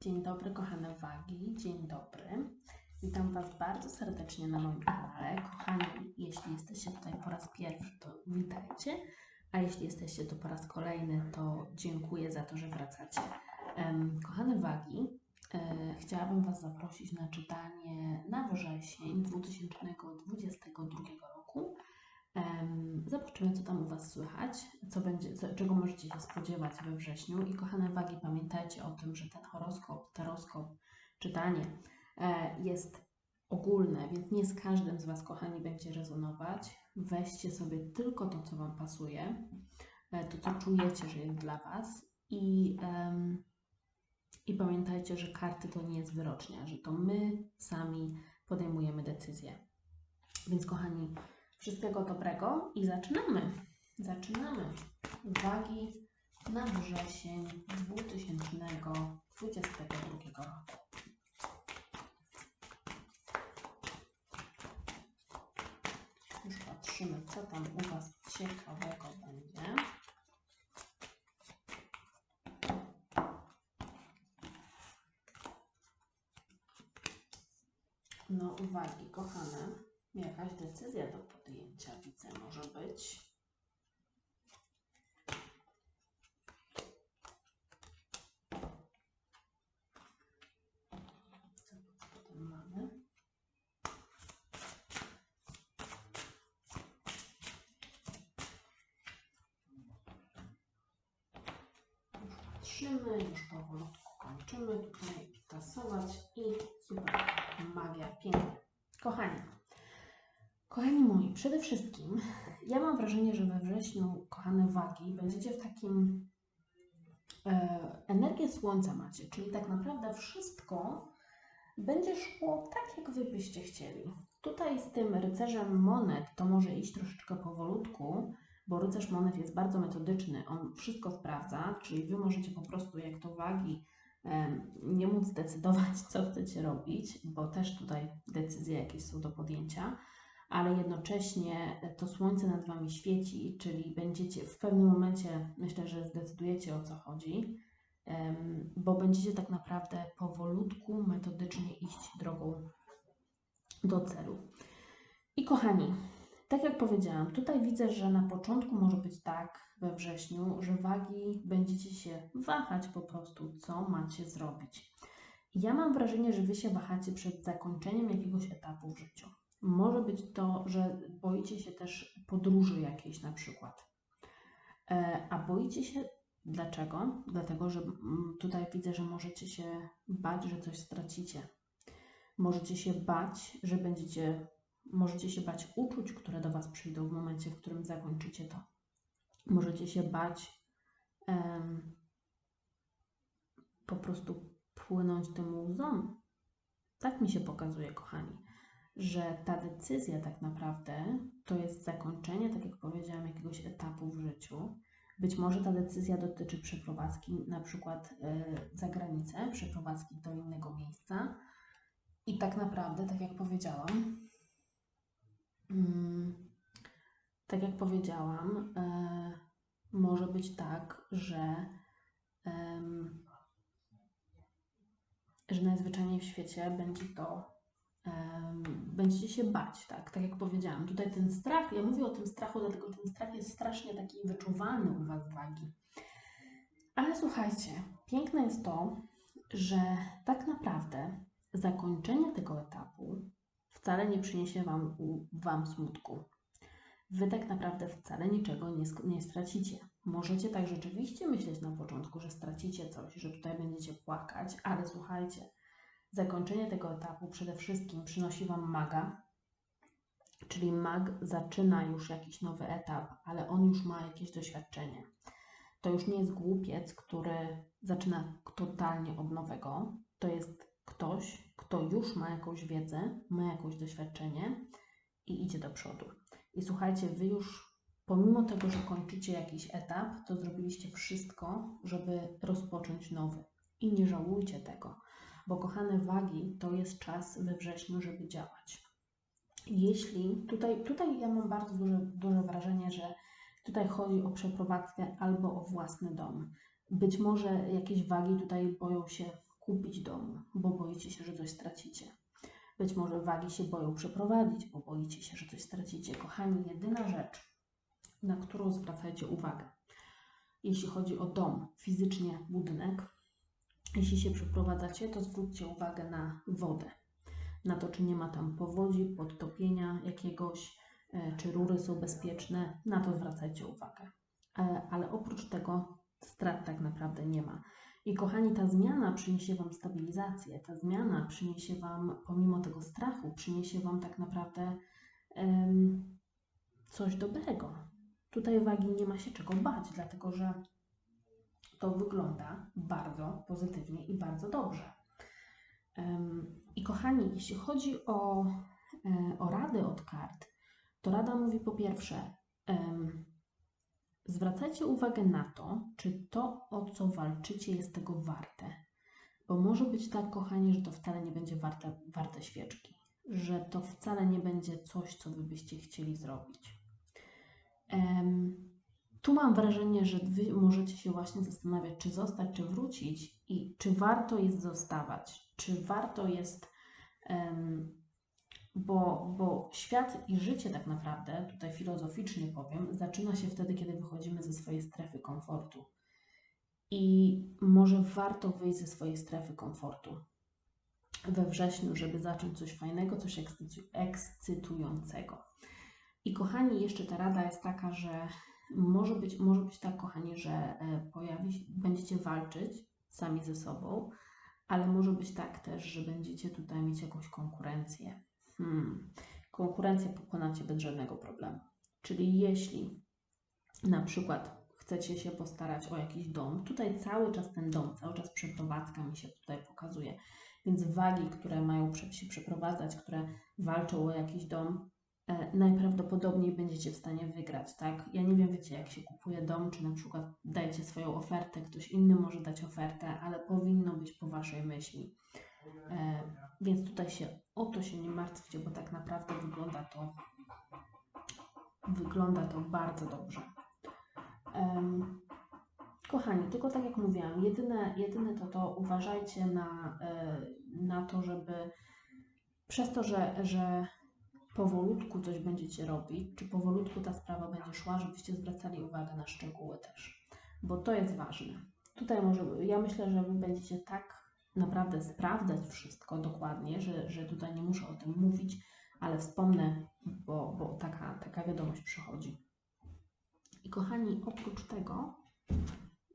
Dzień dobry, kochane wagi. Dzień dobry. Witam Was bardzo serdecznie na moim kanale. Kochani, jeśli jesteście tutaj po raz pierwszy, to witajcie. A jeśli jesteście tu po raz kolejny, to dziękuję za to, że wracacie. Kochane wagi, e, chciałabym Was zaprosić na czytanie na wrzesień 2022 roku. Zobaczymy, co tam u Was słychać, co będzie, co, czego możecie się spodziewać we wrześniu. I kochane wagi, pamiętajcie o tym, że ten horoskop, taroskop, czytanie e, jest ogólne, więc nie z każdym z Was, kochani, będzie rezonować. Weźcie sobie tylko to, co Wam pasuje, e, to, co czujecie, że jest dla Was. I, em, I pamiętajcie, że karty to nie jest wyrocznia, że to my sami podejmujemy decyzje. Więc, kochani, Wszystkiego dobrego i zaczynamy. Zaczynamy. Uwagi na wrzesień 2022 roku. Już patrzymy, co tam u Was ciekawego będzie. No, uwagi, kochane. Jakaś decyzja do podjęcia, widzę, może być. Patrzymy, już powolutku kończymy tutaj tasować i super, magia, pięknie. Kochani, Kochani moi, przede wszystkim ja mam wrażenie, że we wrześniu, kochane wagi, będziecie w takim e, energię słońca macie, czyli tak naprawdę wszystko będzie szło tak, jak wy byście chcieli. Tutaj z tym rycerzem monet to może iść troszeczkę powolutku, bo rycerz monet jest bardzo metodyczny, on wszystko sprawdza, czyli wy możecie po prostu, jak to wagi, e, nie móc zdecydować, co chcecie robić, bo też tutaj decyzje jakieś są do podjęcia ale jednocześnie to słońce nad Wami świeci, czyli będziecie w pewnym momencie, myślę, że zdecydujecie o co chodzi, bo będziecie tak naprawdę powolutku, metodycznie iść drogą do celu. I kochani, tak jak powiedziałam, tutaj widzę, że na początku może być tak we wrześniu, że wagi będziecie się wahać po prostu, co macie zrobić. Ja mam wrażenie, że Wy się wahacie przed zakończeniem jakiegoś etapu w życiu. Może być to, że boicie się też podróży jakiejś na przykład. E, A boicie się dlaczego? Dlatego, że mm, tutaj widzę, że możecie się bać, że coś stracicie. Możecie się bać, że będziecie, możecie się bać uczuć, które do Was przyjdą w momencie, w którym zakończycie to. Możecie się bać po prostu płynąć tym łzom. Tak mi się pokazuje, kochani że ta decyzja tak naprawdę to jest zakończenie, tak jak powiedziałam, jakiegoś etapu w życiu. Być może ta decyzja dotyczy przeprowadzki na przykład y, za granicę, przeprowadzki do innego miejsca. I tak naprawdę, tak jak powiedziałam, mm, tak jak powiedziałam, y, może być tak, że, że najzwyczajniej w świecie będzie to będziecie się bać, tak? Tak jak powiedziałam, tutaj ten strach, ja mówię o tym strachu, dlatego ten strach jest strasznie taki wyczuwalny u Was wagi. Ale słuchajcie, piękne jest to, że tak naprawdę zakończenie tego etapu wcale nie przyniesie Wam, wam smutku. Wy tak naprawdę wcale niczego nie, nie stracicie. Możecie tak rzeczywiście myśleć na początku, że stracicie coś, że tutaj będziecie płakać, ale słuchajcie, Zakończenie tego etapu przede wszystkim przynosi Wam maga, czyli mag zaczyna już jakiś nowy etap, ale on już ma jakieś doświadczenie. To już nie jest głupiec, który zaczyna totalnie od nowego. To jest ktoś, kto już ma jakąś wiedzę, ma jakieś doświadczenie i idzie do przodu. I słuchajcie, Wy już pomimo tego, że kończycie jakiś etap, to zrobiliście wszystko, żeby rozpocząć nowy. I nie żałujcie tego bo kochane wagi, to jest czas we wrześniu, żeby działać. Jeśli tutaj, tutaj ja mam bardzo duże, duże wrażenie, że tutaj chodzi o przeprowadzkę albo o własny dom. Być może jakieś wagi tutaj boją się kupić dom, bo boicie się, że coś stracicie. Być może wagi się boją przeprowadzić, bo boicie się, że coś stracicie. Kochani, jedyna rzecz, na którą zwracajcie uwagę, jeśli chodzi o dom, fizycznie budynek, jeśli się przeprowadzacie, to zwróćcie uwagę na wodę. Na to, czy nie ma tam powodzi, podtopienia jakiegoś, e, czy rury są bezpieczne. Na to zwracajcie uwagę. E, Ale oprócz tego strat tak naprawdę nie ma. I kochani, ta zmiana przyniesie Wam stabilizację, ta zmiana przyniesie Wam, pomimo tego strachu, przyniesie Wam tak naprawdę em, coś dobrego. Tutaj wagi nie ma się czego bać, dlatego że to wygląda bardzo pozytywnie i bardzo dobrze. I kochani, jeśli chodzi o, e, o rady od kart, to rada mówi po pierwsze, zwracajcie uwagę na to, czy to, o co walczycie, jest tego warte. Bo może być tak, kochani, że to wcale nie będzie warte, warte świeczki, że to wcale nie będzie coś, co wy byście chcieli zrobić. Tu mam wrażenie, że wy możecie się właśnie zastanawiać, czy zostać, czy wrócić i czy warto jest zostawać, czy warto jest, bo, bo świat i życie tak naprawdę, tutaj filozoficznie powiem, zaczyna się wtedy, kiedy wychodzimy ze swojej strefy komfortu. I może warto wyjść ze swojej strefy komfortu we wrześniu, żeby zacząć coś fajnego, coś ekscytu- ekscytującego. I kochani, jeszcze ta rada jest taka, że może być, może być tak, kochani, że e, pojawi, będziecie walczyć sami ze sobą, ale może być tak też, że będziecie tutaj mieć jakąś konkurencję. Hmm. Konkurencję pokonacie bez żadnego problemu. Czyli jeśli na przykład chcecie się postarać o jakiś dom, tutaj cały czas ten dom, cały czas przeprowadzka mi się tutaj pokazuje, więc wagi, które mają się przeprowadzać, które walczą o jakiś dom, najprawdopodobniej będziecie w stanie wygrać, tak? Ja nie wiem, wiecie, jak się kupuje dom, czy na przykład dajcie swoją ofertę, ktoś inny może dać ofertę, ale powinno być po waszej myśli. E, więc tutaj się o to się nie martwcie, bo tak naprawdę wygląda to wygląda to bardzo dobrze. Em, kochani, tylko tak jak mówiłam, jedyne, jedyne to to uważajcie na, e, na to, żeby przez to, że, że powolutku coś będziecie robić, czy powolutku ta sprawa będzie szła, żebyście zwracali uwagę na szczegóły też, bo to jest ważne. Tutaj może, ja myślę, że Wy będziecie tak naprawdę sprawdzać wszystko dokładnie, że, że tutaj nie muszę o tym mówić, ale wspomnę, bo, bo taka, taka wiadomość przychodzi. I kochani, oprócz tego,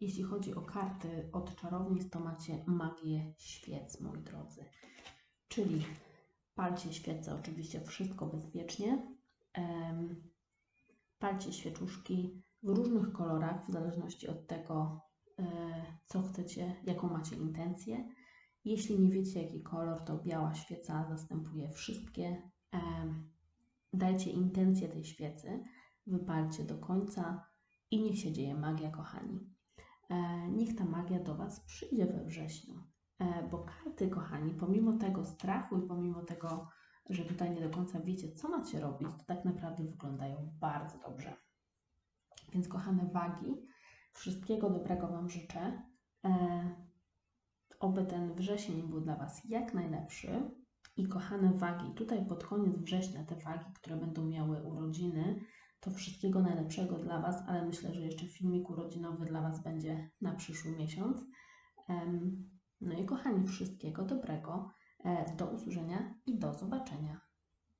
jeśli chodzi o karty od czarownic, to macie magię świec, moi drodzy. Czyli palcie świece, oczywiście wszystko bezpiecznie. Palcie świeczuszki w różnych kolorach, w zależności od tego, e, co chcecie, jaką macie intencję. Jeśli nie wiecie, jaki kolor, to biała świeca zastępuje wszystkie. Dajcie intencję tej świecy, wypalcie do końca i niech się dzieje magia, kochani. E, niech ta magia do Was przyjdzie we wrześniu. E, bo karty, kochani, pomimo tego strachu i pomimo tego, że tutaj nie do końca wiecie, co macie robić, to tak naprawdę wyglądają bardzo dobrze. Więc, kochane wagi, wszystkiego dobrego Wam życzę. E, oby ten wrzesień był dla Was jak najlepszy. I kochane wagi, tutaj pod koniec września te wagi, które będą miały urodziny, to wszystkiego najlepszego dla Was, ale myślę, że jeszcze filmik urodzinowy dla Was będzie na przyszły miesiąc. No i kochani, wszystkiego dobrego. E, Do usłyszenia i do zobaczenia.